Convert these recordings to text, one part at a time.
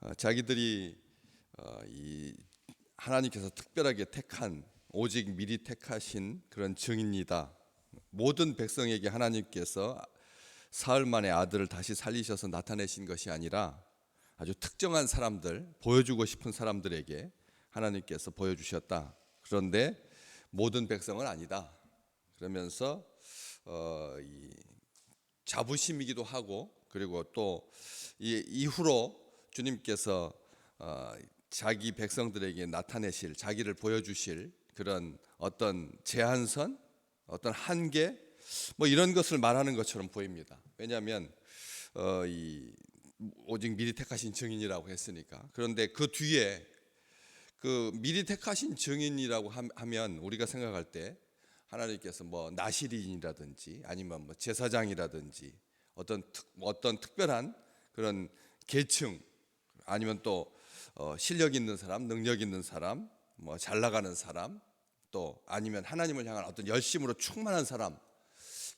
어, 자기들이 어, 이 하나님께서 특별하게 택한 오직 미리 택하신 그런 증인이다. 모든 백성에게 하나님께서 사흘 만에 아들을 다시 살리셔서 나타내신 것이 아니라 아주 특정한 사람들 보여주고 싶은 사람들에게 하나님께서 보여주셨다. 그런데 모든 백성은 아니다. 그러면서 어, 이 자부심이기도 하고 그리고 또 이 이후로 주님께서 어, 자기 백성들에게 나타내실 자기를 보여주실 그런 어떤 제한선 어떤 한계 뭐 이런 것을 말하는 것처럼 보입니다. 왜냐하면 어, 이 오직 미리 택하신 증인이라고 했으니까 그런데 그 뒤에 그 미리 택하신 증인이라고 함- 하면 우리가 생각할 때 하나님께서 뭐 나시린이라든지 아니면 뭐 제사장이라든지 어떤 특, 어떤 특별한 그런 계층 아니면 또 어, 실력 있는 사람, 능력 있는 사람, 뭐 잘 나가는 사람, 또 아니면 하나님을 향한 어떤 열심으로 충만한 사람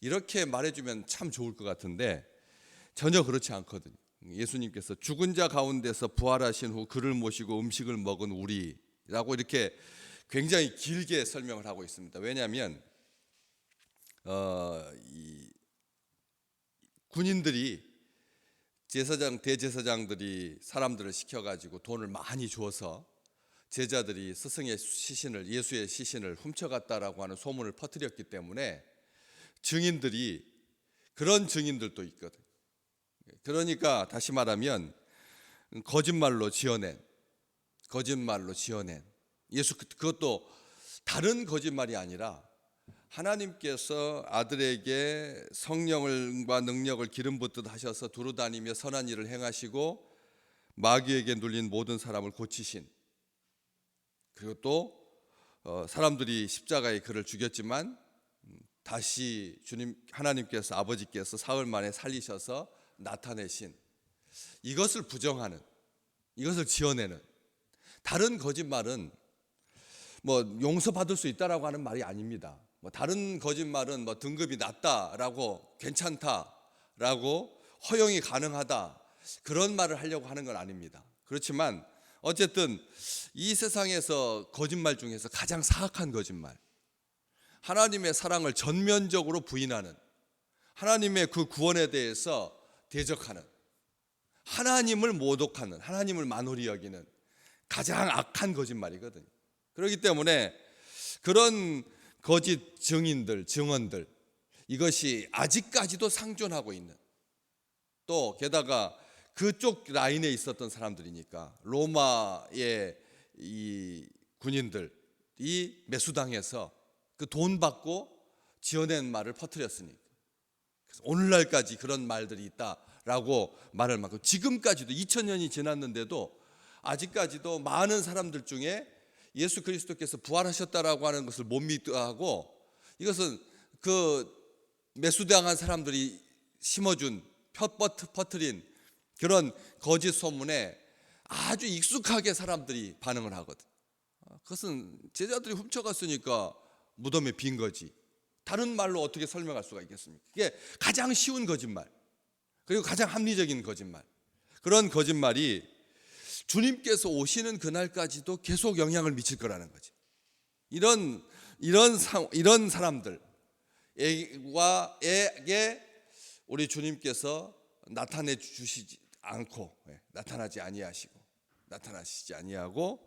이렇게 말해주면 참 좋을 것 같은데 전혀 그렇지 않거든요. 예수님께서 죽은 자 가운데서 부활하신 후 그를 모시고 음식을 먹은 우리라고 이렇게 굉장히 길게 설명을 하고 있습니다. 왜냐하면 어, 이 군인들이 제사장 대제사장들이 사람들을 시켜가지고 돈을 많이 주어서 제자들이 스승의 시신을 예수의 시신을 훔쳐갔다라고 하는 소문을 퍼뜨렸기 때문에 증인들이 그런 증인들도 있거든. 그러니까 다시 말하면 거짓말로 지어낸 거짓말로 지어낸 예수 그- 그것도 다른 거짓말이 아니라 하나님께서 아들에게 성령과 능력을 기름 붓듯 하셔서 두루 다니며 선한 일을 행하시고 마귀에게 눌린 모든 사람을 고치신 그리고 또 어, 사람들이 십자가에 그를 죽였지만 음, 다시 주님 하나님께서 아버지께서 사흘 만에 살리셔서 나타내신 이것을 부정하는 이것을 지어내는 다른 거짓말은 뭐 용서받을 수 있다라고 하는 말이 아닙니다. 뭐 다른 거짓말은 뭐 등급이 낮다라고 괜찮다라고 허용이 가능하다 그런 말을 하려고 하는 건 아닙니다. 그렇지만 어쨌든 이 세상에서 거짓말 중에서 가장 사악한 거짓말 하나님의 사랑을 전면적으로 부인하는 하나님의 그 구원에 대해서 대적하는 하나님을 모독하는 하나님을 만홀히 여기는 가장 악한 거짓말이거든요. 그렇기 때문에 그런 거짓 증인들, 증언들 이것이 아직까지도 상존하고 있는 또 게다가 그쪽 라인에 있었던 사람들이니까 로마의 이 군인들 이 매수당해서 그 돈 받고 지어낸 말을 퍼뜨렸으니까. 그래서 오늘날까지 그런 말들이 있다라고 말할 만큼 지금까지도 2000년이 지났는데도 아직까지도 많은 사람들 중에 예수 그리스도께서 부활하셨다라고 하는 것을 못 믿어하고 이것은 그 매수당한 사람들이 심어준 펴버트 퍼트린 그런 거짓 소문에 아주 익숙하게 사람들이 반응을 하거든. 아, 그것은 제자들이 훔쳐갔으니까 무덤에 빈 거지. 다른 말로 어떻게 설명할 수가 있겠습니까? 이게 가장 쉬운 거짓말. 그리고 가장 합리적인 거짓말. 그런 거짓말이 주님께서 오시는 그날까지도 계속 영향을 미칠 거라는 거지. 이런 이런 상 이런 사람들에게 우리 주님께서 나타내 주시지 않고 예, 나타나지 아니하시고 나타나시지 아니하고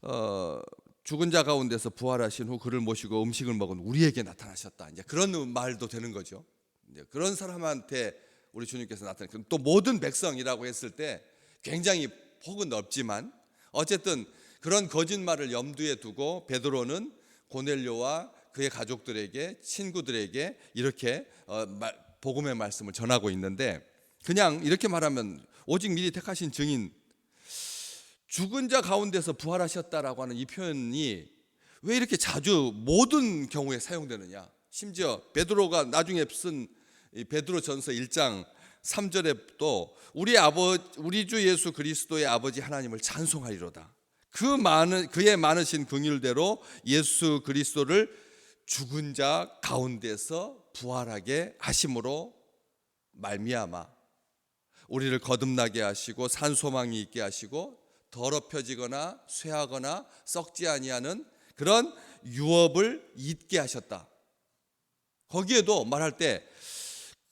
어, 죽은 자 가운데서 부활하신 후 그를 모시고 음식을 먹은 우리에게 나타나셨다. 이제 그런 말도 되는 거죠. 이제 그런 사람한테 우리 주님께서 나타나. 또 모든 백성이라고 했을 때 굉장히 폭은 넓지만 어쨌든 그런 거짓말을 염두에 두고 베드로는 고넬료와 그의 가족들에게 친구들에게 이렇게 어, 말- 복음의 말씀을 전하고 있는데 그냥 이렇게 말하면 오직 미리 택하신 증인 죽은 자 가운데서 부활하셨다라고 하는 이 표현이 왜 이렇게 자주 모든 경우에 사용되느냐? 심지어 베드로가 나중에 쓴이 베드로 전서 1장 3절에 또 우리 아버 우리 주 예수 그리스도의 아버지 하나님을 찬송하리로다. 그 많은 그의 많으신 긍휼대로 예수 그리스도를 죽은 자 가운데서 부활하게 하심으로 말미암아 우리를 거듭나게 하시고 산 소망이 있게 하시고 더럽혀지거나 쇠하거나 썩지 아니하는 그런 유업을 잊게 하셨다. 거기에도 말할 때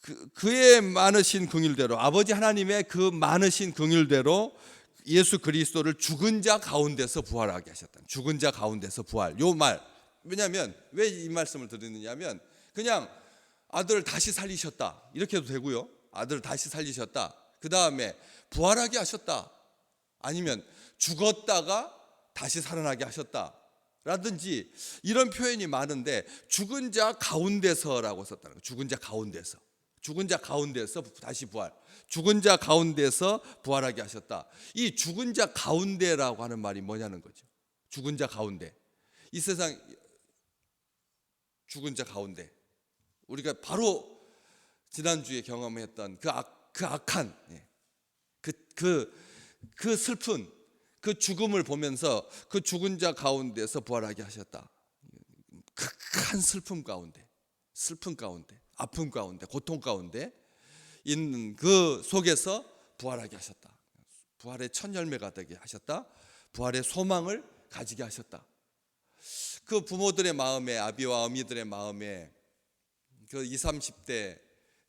그, 그의 많으신 긍휼대로 아버지 하나님의 그 많으신 긍휼대로 예수 그리스도를 죽은 자 가운데서 부활하게 하셨다. 죽은 자 가운데서 부활. 요 말. 왜냐하면 왜 이 말씀을 드리느냐면 그냥 아들을 다시 살리셨다. 이렇게 해도 되고요. 아들을 다시 살리셨다. 그 다음에 부활하게 하셨다. 아니면 죽었다가 다시 살아나게 하셨다. 라든지 이런 표현이 많은데 죽은 자 가운데서라고 썼다는 거예요. 죽은 자 가운데서. 죽은 자 가운데서 다시 부활. 죽은 자 가운데서 부활하게 하셨다. 이 죽은 자 가운데라고 하는 말이 뭐냐는 거죠. 죽은 자 가운데. 이 세상 죽은 자 가운데. 우리가 바로 지난주에 경험했던 그, 악, 그 악한 예. 그, 그, 그 슬픈 그 죽음을 보면서 그 죽은 자 가운데서 부활하게 하셨다. 극한 슬픔 가운데, 슬픔 가운데, 아픔 가운데, 고통 가운데 있는 그 속에서 부활하게 하셨다. 부활의 첫 열매가 되게 하셨다. 부활의 소망을 가지게 하셨다. 그 부모들의 마음에 아비와 어미들의 마음에 그 20, 30대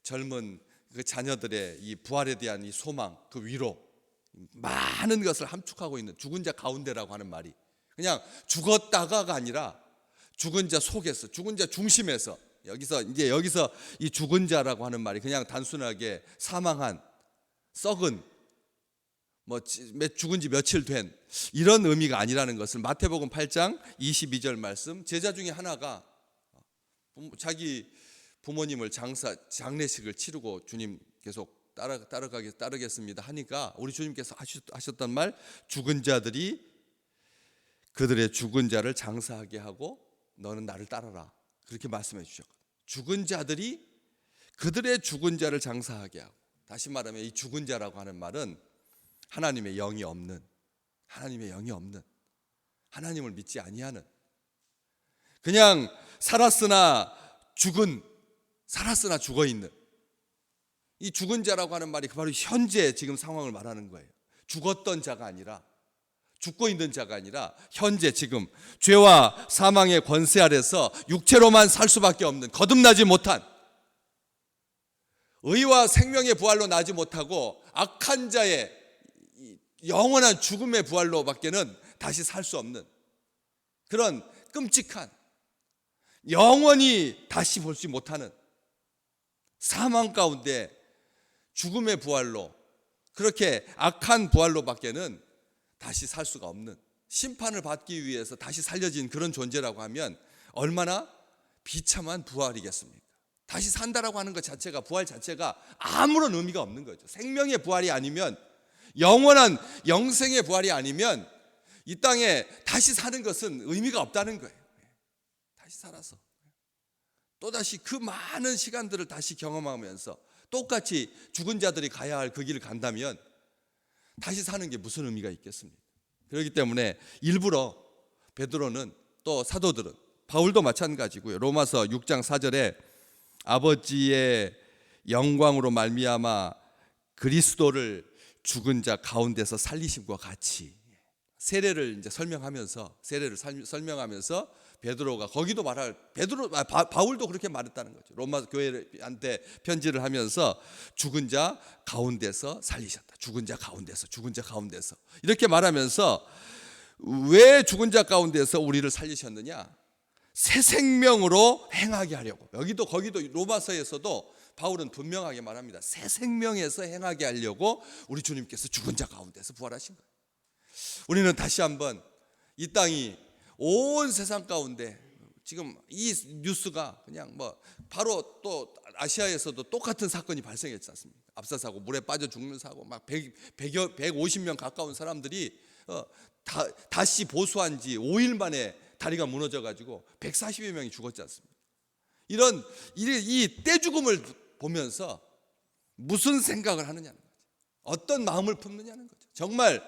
젊은 그 자녀들의 이 부활에 대한 이 소망, 그 위로 많은 것을 함축하고 있는 죽은 자 가운데라고 하는 말이 그냥 죽었다가가 아니라 죽은 자 속에서 죽은 자 중심에서 여기서 이제 여기서 이 죽은 자라고 하는 말이 그냥 단순하게 사망한 썩은 뭐 죽은 지 며칠 된 이런 의미가 아니라는 것을 마태복음 8장 22절 말씀 제자 중에 하나가 자기 부모님을 장사 장례식을 치르고 주님 계속 따라 따라가게 따르겠습니다 하니까 우리 주님께서 하셨던 말 죽은 자들이 그들의 죽은 자를 장사하게 하고 너는 나를 따라라 그렇게 말씀해 주셨거든요. 죽은 자들이 그들의 죽은 자를 장사하게 하고 다시 말하면 이 죽은 자라고 하는 말은 하나님의 영이 없는 하나님의 영이 없는 하나님을 믿지 아니하는 그냥 살았으나 죽은 살았으나 죽어 있는 이 죽은 자라고 하는 말이 그 바로 현재 지금 상황을 말하는 거예요. 죽었던 자가 아니라 죽고 있는 자가 아니라 현재 지금 죄와 사망의 권세 아래서 육체로만 살 수밖에 없는 거듭나지 못한 의와 생명의 부활로 나지 못하고 악한 자의 영원한 죽음의 부활로밖에는 다시 살 수 없는 그런 끔찍한 영원히 다시 볼 수 못하는 사망 가운데 죽음의 부활로 그렇게 악한 부활로밖에는 다시 살 수가 없는 심판을 받기 위해서 다시 살려진 그런 존재라고 하면 얼마나 비참한 부활이겠습니까? 다시 산다라고 하는 것 자체가 부활 자체가 아무런 의미가 없는 거죠. 생명의 부활이 아니면 영원한 영생의 부활이 아니면 이 땅에 다시 사는 것은 의미가 없다는 거예요. 다시 살아서 또다시 그 많은 시간들을 다시 경험하면서 똑같이 죽은 자들이 가야 할 그 길을 간다면 다시 사는 게 무슨 의미가 있겠습니까? 그렇기 때문에 일부러 베드로는 또 사도들은 바울도 마찬가지고요. 로마서 6장 4절에 아버지의 영광으로 말미암아 그리스도를 죽은 자 가운데서 살리심과 같이 세례를 이제 설명하면서 세례를 설명하면서 베드로가 거기도 말할 베드로 아, 바, 바울도 그렇게 말했다는 거죠. 로마 교회한테 편지를 하면서 죽은 자 가운데서 살리셨다. 죽은 자 가운데서 죽은 자 가운데서 이렇게 말하면서 왜 죽은 자 가운데서 우리를 살리셨느냐? 새 생명으로 행하게 하려고. 여기도 거기도 로마서에서도 바울은 분명하게 말합니다. 새 생명에서 행하게 하려고 우리 주님께서 죽은 자 가운데서 부활하신 거예요. 우리는 다시 한번 이 땅이 온 세상 가운데 지금 이 뉴스가 그냥 뭐 바로 또 아시아에서도 똑같은 사건이 발생했지 않습니까? 압사 사고, 물에 빠져 죽는 사고, 막 100, 100, 150명 가까운 사람들이 어, 다, 다시 보수한 지 5일 만에 다리가 무너져 가지고 140여 명이 죽었지 않습니까? 이런 이 떼죽음을 보면서 무슨 생각을 하느냐는 거죠. 어떤 마음을 품느냐는 거죠. 정말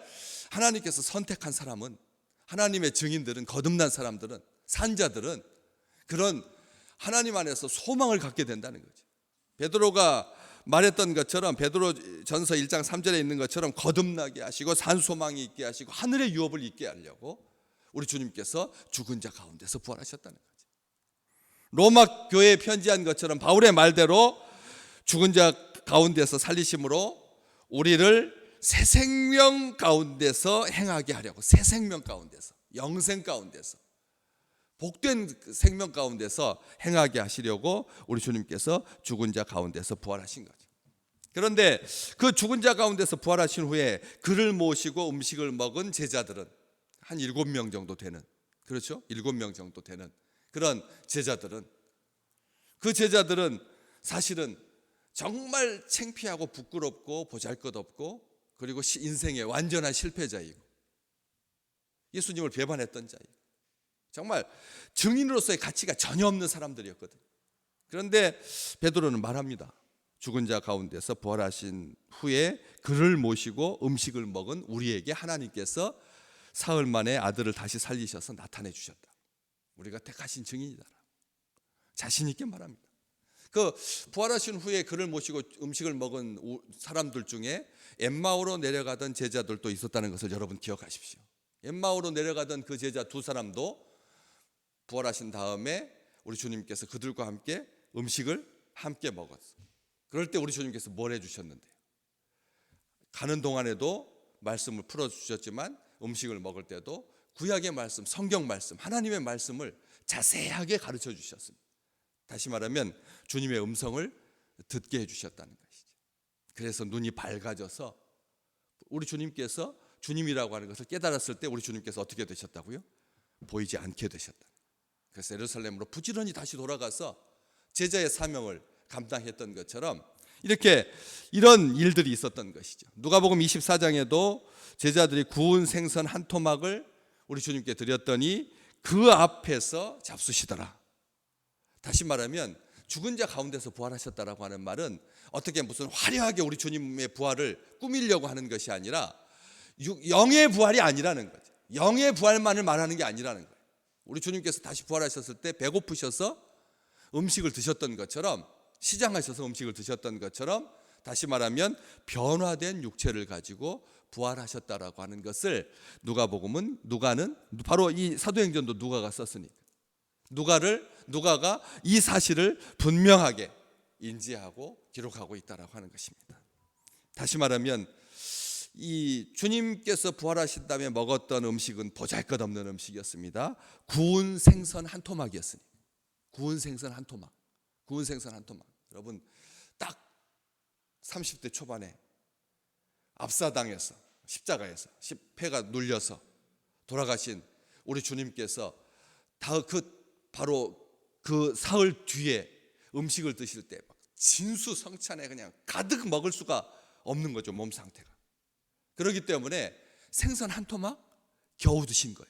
하나님께서 선택한 사람은 하나님의 증인들은 거듭난 사람들은 산자들은 그런 하나님 안에서 소망을 갖게 된다는 거죠. 베드로가 말했던 것처럼 베드로 전서 1장 3절에 있는 것처럼 거듭나게 하시고 산소망이 있게 하시고 하늘의 유업을 있게 하려고 우리 주님께서 죽은 자 가운데서 부활하셨다는 거죠. 로마 교회에 편지한 것처럼 바울의 말대로 죽은 자 가운데서 살리심으로 우리를 새 생명 가운데서 행하게 하려고 새 생명 가운데서 영생 가운데서 복된 그 생명 가운데서 행하게 하시려고 우리 주님께서 죽은 자 가운데서 부활하신 거죠. 그런데 그 죽은 자 가운데서 부활하신 후에 그를 모시고 음식을 먹은 제자들은 한 일곱 명 정도 되는 그렇죠? 일곱 명 정도 되는 그런 제자들은 그 제자들은 사실은 정말 창피하고 부끄럽고 보잘것없고 그리고 시- 인생의 완전한 실패자이고 예수님을 배반했던 자이고 정말 증인으로서의 가치가 전혀 없는 사람들이었거든요. 그런데 베드로는 말합니다. 죽은 자 가운데서 부활하신 후에 그를 모시고 음식을 먹은 우리에게 하나님께서 사흘 만에 아들을 다시 살리셔서 나타내 주셨다. 우리가 택하신 증인이다. 자신 있게 말합니다. 그 부활하신 후에 그를 모시고 음식을 먹은 우- 사람들 중에 엠마오로 내려가던 제자들도 있었다는 것을 여러분 기억하십시오. 엠마오로 내려가던 그 제자 두 사람도 부활하신 다음에 우리 주님께서 그들과 함께 음식을 함께 먹었어요. 그럴 때 우리 주님께서 뭘 해주셨는데요? 가는 동안에도 말씀을 풀어 주셨지만 음식을 먹을 때도 구약의 말씀, 성경 말씀, 하나님의 말씀을 자세하게 가르쳐 주셨습니다. 다시 말하면 주님의 음성을 듣게 해주셨다는 것이죠. 그래서 눈이 밝아져서 우리 주님께서 주님이라고 하는 것을 깨달았을 때 우리 주님께서 어떻게 되셨다고요? 보이지 않게 되셨다. 그래서 예루살렘으로 부지런히 다시 돌아가서 제자의 사명을 감당했던 것처럼 이렇게 이런 일들이 있었던 것이죠. 누가복음 24장에도 제자들이 구운 생선 한 토막을 우리 주님께 드렸더니 그 앞에서 잡수시더라. 다시 말하면 죽은 자 가운데서 부활하셨다라고 하는 말은 어떻게 무슨 화려하게 우리 주님의 부활을 꾸미려고 하는 것이 아니라 육- 영의 부활이 아니라는 거죠. 영의 부활만을 말하는 게 아니라는 거예요. 우리 주님께서 다시 부활하셨을 때 배고프셔서 음식을 드셨던 것처럼 시장하셔서 음식을 드셨던 것처럼 다시 말하면 변화된 육체를 가지고 부활하셨다라고 하는 것을 누가복음은 누가는 바로 이 사도행전도 누가가 썼으니까 누가를 누가가 이 사실을 분명하게 인지하고 기록하고 있다라고 하는 것입니다. 다시 말하면 이 주님께서 부활하신 다음에 먹었던 음식은 보잘것없는 음식이었습니다. 구운 생선 한 토막이었습니다. 구운 생선 한 토막. 구운 생선 한 토막. 여러분 딱 30대 초반에 압사당해서 십자가에서 십패가 눌려서 돌아가신 우리 주님께서 다 그 바로 그 사흘 뒤에 음식을 드실 때막 진수성찬에 그냥 가득 먹을 수가 없는 거죠 몸 상태가. 그렇기 때문에 생선 한 토막 겨우 드신 거예요.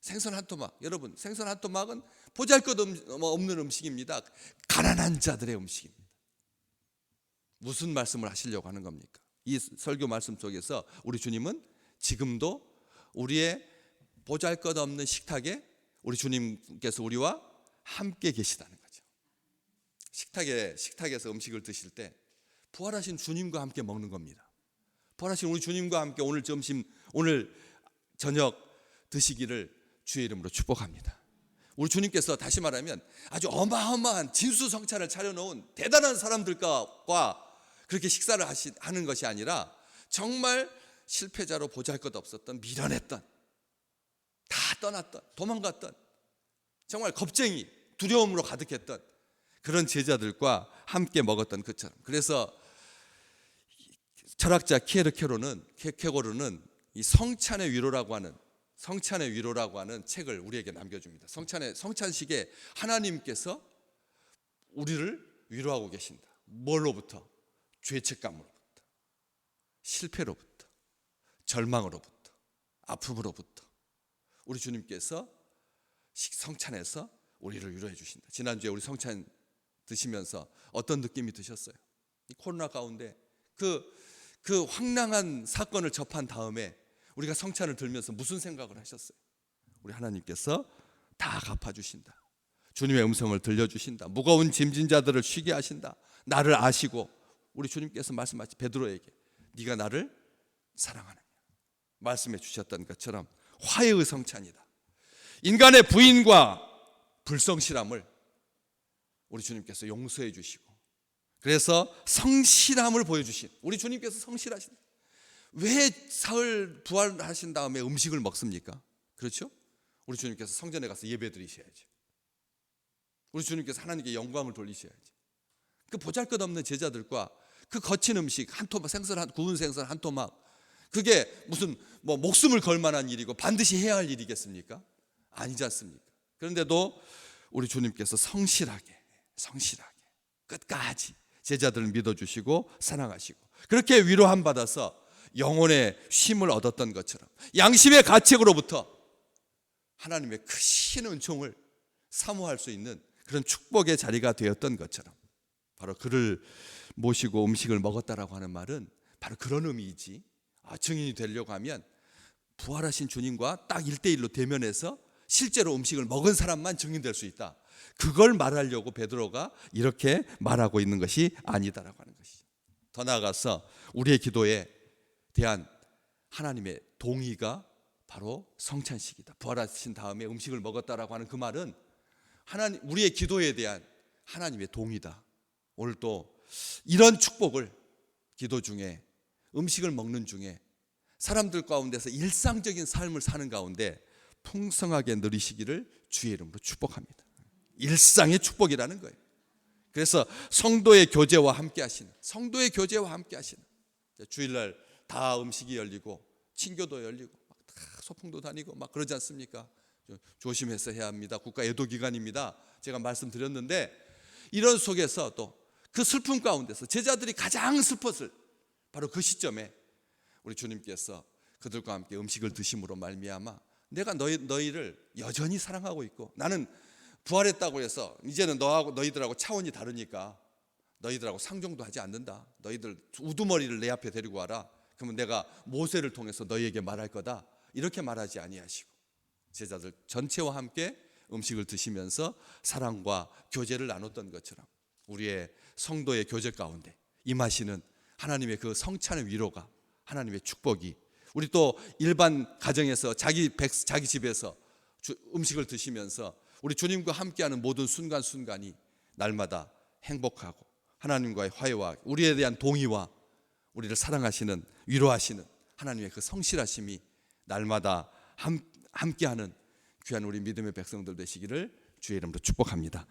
생선 한 토막 여러분 생선 한 토막은 보잘 것 없는 음식입니다. 가난한 자들의 음식입니다. 무슨 말씀을 하시려고 하는 겁니까? 이 설교 말씀 속에서 우리 주님은 지금도 우리의 보잘 것 없는 식탁에 우리 주님께서 우리와 함께 계시다는 거죠. 식탁에 식탁에서 음식을 드실 때 부활하신 주님과 함께 먹는 겁니다. 부활하신 우리 주님과 함께 오늘 점심 오늘 저녁 드시기를 주의 이름으로 축복합니다. 우리 주님께서 다시 말하면 아주 어마어마한 진수성찬을 차려놓은 대단한 사람들과 그렇게 식사를 하시, 하는 것이 아니라 정말 실패자로 보잘 것 없었던 미련했던 다 떠났던 도망갔던 정말 겁쟁이 두려움으로 가득했던 그런 제자들과 함께 먹었던 그처럼 그래서 철학자 키에르케로는 케케고르는 이 성찬의 위로라고 하는 성찬의 위로라고 하는 책을 우리에게 남겨줍니다. 성찬의 성찬식에 하나님께서 우리를 위로하고 계신다. 뭘로부터? 죄책감으로부터, 실패로부터, 절망으로부터, 아픔으로부터 우리 주님께서 성찬에서 우리를 위로해 주신다. 지난주에 우리 성찬 드시면서 어떤 느낌이 드셨어요? 이 코로나 가운데 그, 그 황량한 사건을 접한 다음에 우리가 성찬을 들면서 무슨 생각을 하셨어요? 우리 하나님께서 다 갚아주신다. 주님의 음성을 들려주신다. 무거운 짐진 자들을 쉬게 하신다. 나를 아시고 우리 주님께서 말씀하신 베드로에게 네가 나를 사랑하느냐 말씀해 주셨던 것처럼 화해의 성찬이다. 인간의 부인과 불성실함을 우리 주님께서 용서해 주시고 그래서 성실함을 보여주신 우리 주님께서 성실하신 왜 사흘 부활하신 다음에 음식을 먹습니까? 그렇죠? 우리 주님께서 성전에 가서 예배 드리셔야죠. 우리 주님께서 하나님께 영광을 돌리셔야죠. 그 보잘것없는 제자들과 그 거친 음식 한 토막 생선 한 구운 생선 한 토막 그게 무슨 뭐 목숨을 걸 만한 일이고 반드시 해야 할 일이겠습니까? 아니지 않습니까? 그런데도 우리 주님께서 성실하게 성실하게 끝까지 제자들을 믿어주시고 사랑하시고 그렇게 위로함 받아서 영혼의 쉼을 얻었던 것처럼 양심의 가책으로부터 하나님의 크신 은총을 사모할 수 있는 그런 축복의 자리가 되었던 것처럼 바로 그를 모시고 음식을 먹었다라고 하는 말은 바로 그런 의미이지 아, 증인이 되려고 하면 부활하신 주님과 딱 1대1로 대면해서 실제로 음식을 먹은 사람만 증인될 수 있다. 그걸 말하려고 베드로가 이렇게 말하고 있는 것이 아니다라고 하는 것이죠. 더 나아가서 우리의 기도에 대한 하나님의 동의가 바로 성찬식이다. 부활하신 다음에 음식을 먹었다라고 하는 그 말은 하나님 우리의 기도에 대한 하나님의 동의다. 오늘 또 이런 축복을 기도 중에 음식을 먹는 중에 사람들 가운데서 일상적인 삶을 사는 가운데 풍성하게 누리시기를 주의 이름으로 축복합니다. 일상의 축복이라는 거예요. 그래서 성도의 교제와 함께 하시는 성도의 교제와 함께 하시는 주일날 다 음식이 열리고 친교도 열리고 막 다 소풍도 다니고 막 그러지 않습니까? 좀 조심해서 해야 합니다. 국가 애도 기간입니다. 제가 말씀드렸는데 이런 속에서 또 그 슬픔 가운데서 제자들이 가장 슬펐을 바로 그 시점에 우리 주님께서 그들과 함께 음식을 드심으로 말미암아 내가 너희 너희를 여전히 사랑하고 있고 나는 부활했다고 해서 이제는 너하고 너희들하고 차원이 다르니까 너희들하고 상종도 하지 않는다. 너희들 우두머리를 내 앞에 데리고 와라. 그러면 내가 모세를 통해서 너희에게 말할 거다. 이렇게 말하지 아니하시고 제자들 전체와 함께 음식을 드시면서 사랑과 교제를 나눴던 것처럼 우리의 성도의 교제 가운데 임하시는 하나님의 그 성찬의 위로가 하나님의 축복이 우리 또 일반 가정에서 자기 백 자기 집에서 주- 음식을 드시면서 우리 주님과 함께하는 모든 순간 순간이 날마다 행복하고 하나님과의 화해와 우리에 대한 동의와 우리를 사랑하시는 위로하시는 하나님의 그 성실하심이 날마다 함, 함께하는 귀한 우리 믿음의 백성들 되시기를 주의 이름으로 축복합니다.